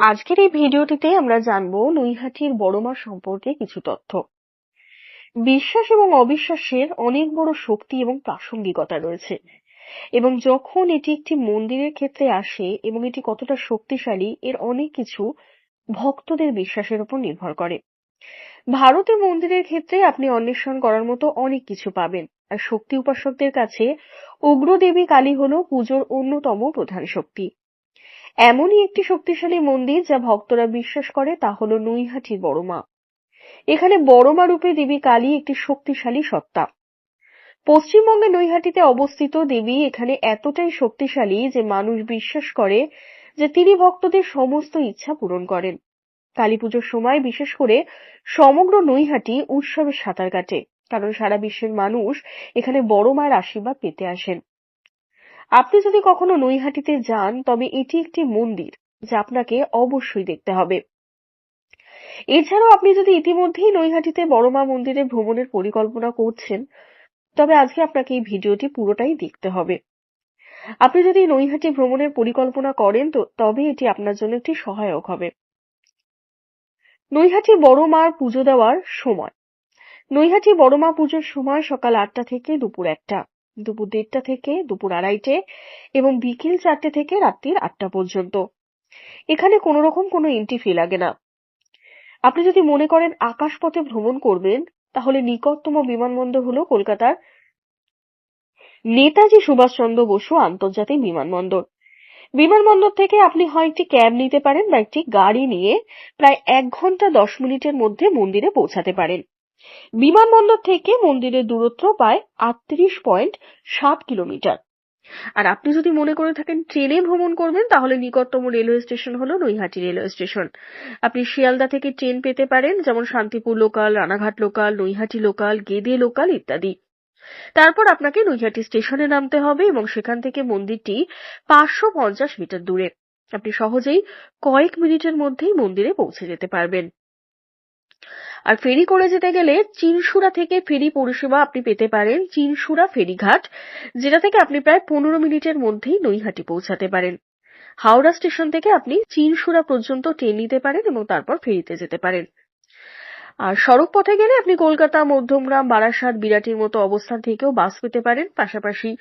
আজকের এই ভিডিওটিতে আমরা জানব নৈহাটির বড়মা সম্পর্কে কিছু তথ্য। বিশ্বাস এবং অবিশ্বাসের অনেক বড় শক্তি এবং প্রাসঙ্গিকতা রয়েছে। এবং যখন এটি একটি মন্দিরের ক্ষেত্রে আসে এবং এটি কতটা শক্তিশালী, এর অনেক কিছু ভক্তদের বিশ্বাসের উপর নির্ভর করে। ভারতে মন্দিরের ক্ষেত্রে আপনি অন্বেষণ করার মতো অনেক কিছু পাবেন। আর শক্তি উপাসকদের কাছে উগ্রদেবী কালী হল পুজোর অন্যতম প্রধান শক্তি। এমনই একটি শক্তিশালী মন্দির যা ভক্তরা বিশ্বাস করে তা হল নৈহাটির বড়মা এখানে বড়মা রূপে দেবী কালী একটি শক্তিশালী সত্তা। পশ্চিমবঙ্গের নৈহাটিতে অবস্থিত দেবী এখানে এতটাই শক্তিশালী যে মানুষ বিশ্বাস করে যে তিনি ভক্তদের সমস্ত ইচ্ছা পূরণ করেন। কালী পুজোর সময় বিশেষ করে সমগ্র নৈহাটি উৎসবে সাঁতার কাটে, কারণ সারা বিশ্বের মানুষ এখানে বড় মায়ের আশীর্বাদ পেতে আসেন। আপনি যদি কখনো নৈহাটিতে যান, তবে এটি একটি মন্দির, যা আপনাকে অবশ্যই দেখতে হবে। এছাড়াও আপনি যদি ইতিমধ্যেই নৈহাটিতে বড়মা মন্দিরে ভ্রমণের পরিকল্পনা করছেন, তবে আজকে আপনাকে এই ভিডিওটি পুরোটাই দেখতে হবে। আপনি যদি নৈহাটি ভ্রমণের পরিকল্পনা করেন, তো তবে এটি আপনার জন্য একটি সহায়ক হবে। নৈহাটি বড় মার পুজো দেওয়ার সময়। নৈহাটি বড় মা পুজোর সময় সকাল আটটা থেকে দুপুর একটা। দুপুর দেড়টা থেকে দুপুর আড়াইটে এবং বিকেল চারটে থেকে রাত্রির আটটা পর্যন্ত। এখানে কোনো রকম কোনো এন্ট্রি ফি লাগে না। আপনি যদি মনে করেন আকাশপথে ভ্রমণ করবেন, তাহলে নিকটতম বিমানবন্দর হলো কলকাতার নেতাজি সুভাষচন্দ্র বসু আন্তর্জাতিক বিমানবন্দর। বিমানবন্দর থেকে আপনি হয় একটি ক্যাব নিতে পারেন বা একটি গাড়ি নিয়ে প্রায় এক ঘণ্টা দশ মিনিটের মধ্যে মন্দিরে পৌঁছাতে পারেন। বিমানবন্দর থেকে মন্দিরের দূরত্ব প্রায় আটত্রিশ পয়েন্ট সাত কিলোমিটার। আর আপনি যদি মনে করে থাকেন ট্রেনে ভ্রমণ করবেন, তাহলে নিকটতম রেলওয়ে স্টেশন হলো নৈহাটি রেলওয়ে স্টেশন। আপনি শিয়ালদা থেকে ট্রেন পেতে পারেন, যেমন Shantipur local, Ranaghat local, Naihati local, Gede local ইত্যাদি। তারপর আপনাকে নৈহাটি স্টেশনে নামতে হবে এবং সেখান থেকে মন্দিরটি পাঁচশো পঞ্চাশ মিটার দূরে। আপনি সহজেই কয়েক মিনিটের মধ্যেই মন্দিরে পৌঁছে যেতে পারবেন। আর ফেরি করে যেতে গেলে চিনসুরা থেকে ফেরি পরিষেবা আপনি পেতে পারেন চিনসুরা ফেরিঘাট, যেটা থেকে আপনি প্রায় পনেরো মিনিটের মধ্যেই নৈহাটি পৌঁছাতে পারেন। হাওড়া স্টেশন থেকে আপনি চিনসুরা পর্যন্ত ট্রেন নিতে পারেন এবং তারপর ফেরিতে যেতে পারেন। আর সড়ক পথে গেলে আপনি কলকাতা, মধ্যমগ্রাম, বারাসাত, বিরাটির মতো অবস্থান থেকেও বাস পেতে পারেন, পাশাপাশি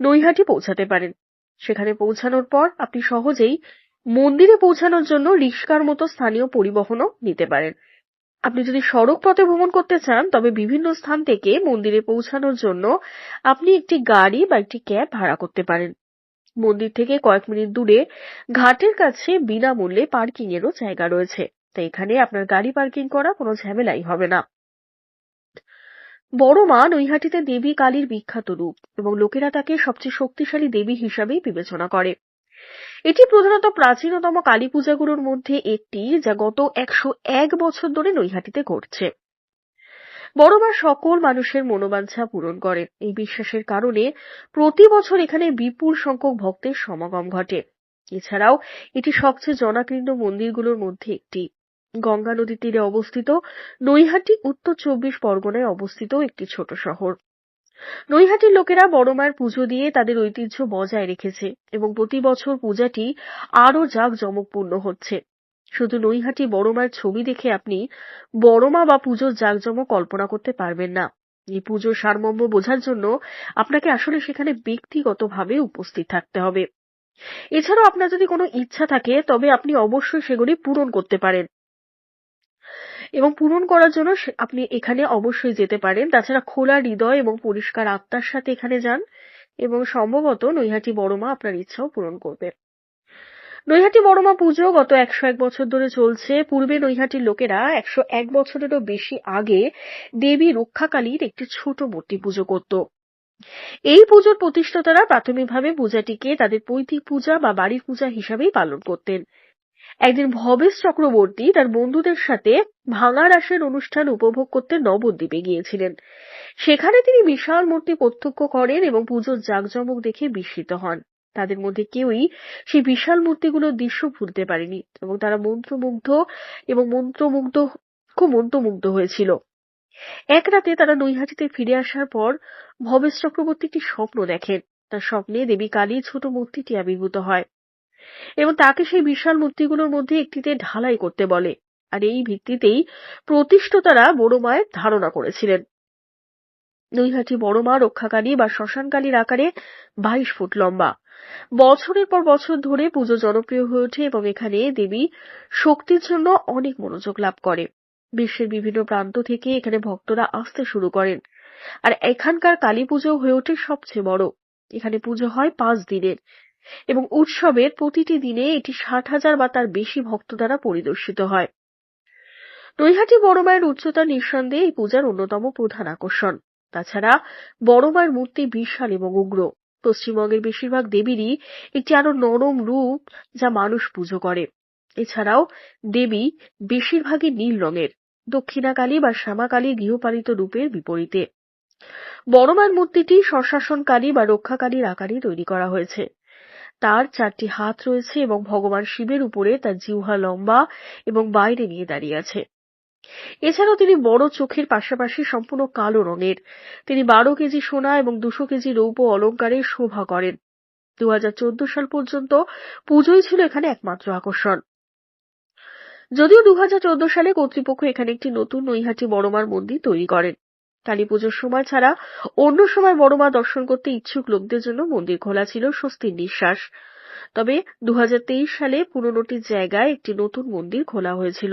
নৈহাটি পৌঁছাতে পারেন। সেখানে পৌঁছানোর পর আপনি সহজেই মন্দিরে পৌঁছানোর জন্য রিক্সার মতো স্থানীয় পরিবহনও নিতে পারেন। আপনি যদি সড়ক পথে ভ্রমণ করতে চান, তবে বিভিন্ন স্থান থেকে মন্দিরে পৌঁছানোর জন্য আপনি একটি গাড়ি বা একটি ক্যাব ভাড়া করতে পারেন। মন্দির থেকে কয়েক মিনিট দূরে ঘাটের কাছে বিনামূল্যে পার্কিং এরও জায়গা রয়েছে। তাই এখানে আপনার গাড়ি পার্কিং করা কোনো ঝামেলাই হবে না। বড় মা নৈহাটিতে দেবী কালীর বিখ্যাত রূপ এবং লোকেরা তাকে সবচেয়ে শক্তিশালী দেবী হিসাবেই বিবেচনা করে। এটি প্রধানত প্রাচীনতম কালী পূজাগুলোর মধ্যে একটি, যা গত একশো এক বছর ধরে নৈহাটিতে ঘটছে। বড়মা সকল মানুষের মনোবাঞ্ছা পূরণ করেন এই বিশ্বাসের কারণে প্রতি বছর এখানে বিপুল সংখ্যক ভক্তের সমাগম ঘটে। এছাড়াও এটি সবচেয়ে জনাকীর্ণ মন্দিরগুলোর মধ্যে একটি। গঙ্গা নদীর তীরে অবস্থিত নৈহাটি উত্তর চব্বিশ পরগনায় অবস্থিত একটি ছোট শহর। নৈহাটির লোকেরা বড় মায়ের পুজো দিয়ে তাদের ঐতিহ্য বজায় রেখেছে এবং প্রতি বছর পূজাটি আরও জাঁকজমকপূর্ণ হচ্ছে। শুধু নৈহাটি বড় মায়ের ছবি দেখে আপনি বড় মা বা পুজোর জাঁকজমক কল্পনা করতে পারবেন না। এই পুজোর সারমর্ম বোঝার জন্য আপনাকে আসলে সেখানে ব্যক্তিগতভাবে উপস্থিত থাকতে হবে। এছাড়াও আপনার যদি কোনো ইচ্ছা থাকে, তবে আপনি অবশ্যই সেগুলি পূরণ করতে পারেন। এবং পূরণ করার জন্য আপনি এখানে অবশ্যই যেতে পারেন। তাছাড়া খোলা হৃদয় এবং পরিষ্কার আত্মার সাথে এখানে যান এবং সম্ভবত নৈহাটি বড়মা আপনার ইচ্ছাও পূরণ করবে। নৈহাটি বড়মা পুজো গত একশো এক বছর ধরে চলছে। পূর্বে নৈহাটির লোকেরা একশো এক বছরেরও বেশি আগে দেবী রক্ষাকালীর একটি ছোট মূর্তি পুজো করত। এই পুজোর প্রতিষ্ঠাতারা প্রাথমিকভাবে পূজাটিকে তাদের পৈতৃক পূজা বা বাড়ির পূজা হিসাবেই পালন করতেন। একদিন ভবেশ চক্রবর্তী তার বন্ধুদের সাথে ভাঙা রাসের অনুষ্ঠান উপভোগ করতে নবদ্বীপে গিয়েছিলেন। সেখানে তিনি বিশাল মূর্তি প্রত্যক্ষ করেন এবং পুজোর জাঁকজমক দেখে বিস্মিত হন। তাদের মধ্যে কেউই সেই বিশাল মূর্তিগুলোর দৃশ্য ভুলতে পারেনি এবং তারা মন্ত্রমুগ্ধ এবং মন্ত্রমুগ্ধ, খুব মন্ত্রমুগ্ধ হয়েছিল। এক রাতে তারা নৈহাটিতে ফিরে আসার পর ভবেশ চক্রবর্তী একটি স্বপ্ন দেখেন। তার স্বপ্নে দেবী কালী ছোট মূর্তিটি আবির্ভূত হয় এবং তাকে সেই বিশাল মূর্তিগুলোর মধ্যে একটিতে ঢালাই করতে বলে। আর এই ভিত্তিতেই প্রতিষ্ঠাতারা বড় মায়ের ধারণা করেছিলেন। নৈহাটি বড় মা রক্ষাকালী বা শ্মশানকালীর আকারে বাইশ ফুট লম্বা। বছরের পর বছর ধরে পুজো জনপ্রিয় হয়ে ওঠে এবং এখানে দেবী শক্তির জন্য অনেক মনোযোগ লাভ করে। বিশ্বের বিভিন্ন প্রান্ত থেকে এখানে ভক্তরা আসতে শুরু করেন। আর এখানকার কালী পুজো হয়ে ওঠে সবচেয়ে বড়। এখানে পুজো হয় পাঁচ দিনের। এবং উৎসবের প্রতিটি দিনে এটি ষাট হাজার বা তার বেশি ভক্ত দ্বারা পরিদর্শিত হয়। নৈহাটি বড় মায়ের উচ্চতা নিঃসন্দেহে এই পূজার অন্যতম প্রধান আকর্ষণ। তাছাড়া বড় মায়ের মূর্তি বিশাল এবং উগ্র। পশ্চিমবঙ্গের বেশিরভাগ দেবীরই একটি আরও নরম রূপ যা মানুষ পুজো করে। এছাড়াও দেবী বেশিরভাগই নীল রঙের, দক্ষিণাকালী বা শ্যামাকালী গৃহপালিত রূপের বিপরীতে। বড় মায়ের মূর্তিটি স্বশাসনকালী বা রক্ষাকালীর আকারে তৈরি করা হয়েছে। তার চারটি হাত রয়েছে এবং ভগবান শিবের উপরে তার জিহ্বা লম্বা এবং বাইরে নিয়ে দাঁড়িয়ে আছে। এছাড়াও তিনি বড় চোখের পাশাপাশি সম্পূর্ণ কালো রঙের। তিনি বারো কেজি সোনা এবং দুশো কেজি রৌপ্য অলঙ্কারে শোভা করেন। দু হাজার চোদ্দ সাল পর্যন্ত পুজোই ছিল এখানে একমাত্র আকর্ষণ। যদিও দু হাজার চোদ্দ সালে কর্তৃপক্ষ এখানে একটি নতুন নৈহাটি বড়মার মন্দির তৈরি করেন। কালী পুজোর সময় ছাড়া অন্য সময় বড়মা দর্শন করতে ইচ্ছুক লোকদের জন্য মন্দির খোলা ছিল স্বস্তির নিঃশ্বাস। তবে দুহাজার তেইশ সালে পুরনোটির জায়গায় একটি নতুন মন্দির খোলা হয়েছিল।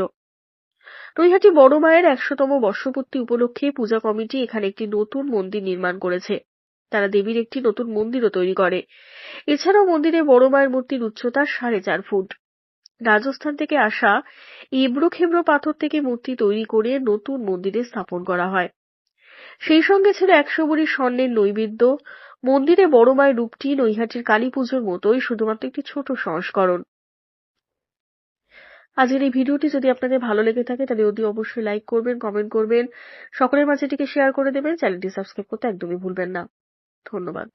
নৈহাটি বড় মায়ের একশোতম বর্ষপূর্তি উপলক্ষে পূজা কমিটি এখানে একটি নতুন মন্দির নির্মাণ করেছে। তারা দেবীর একটি নতুন মন্দিরও তৈরি করে। এছাড়াও মন্দিরে বড় মায়ের মূর্তির উচ্চতা সাড়ে চার ফুট। রাজস্থান থেকে আসা এবড়ো খেবড়ো পাথর থেকে মূর্তি তৈরি করে নতুন মন্দিরে স্থাপন করা হয়। সেই সঙ্গে ছিল একশো ভরি স্বর্ণের নৈবেদ্য। মন্দিরে বড় মায়ের রূপটি নৈহাটির কালী পুজোর মতোই শুধুমাত্র একটি ছোট সংস্করণ। আজকের এই ভিডিওটি যদি আপনাদের ভালো লেগে থাকে, তাহলে অতি অবশ্যই লাইক করবেন কমেন্ট করবেন। সকলের মাঝে এটিকে শেয়ার করে দেবেন। চ্যানেলটি সাবস্ক্রাইব করতে একদমই ভুলবেন না। ধন্যবাদ।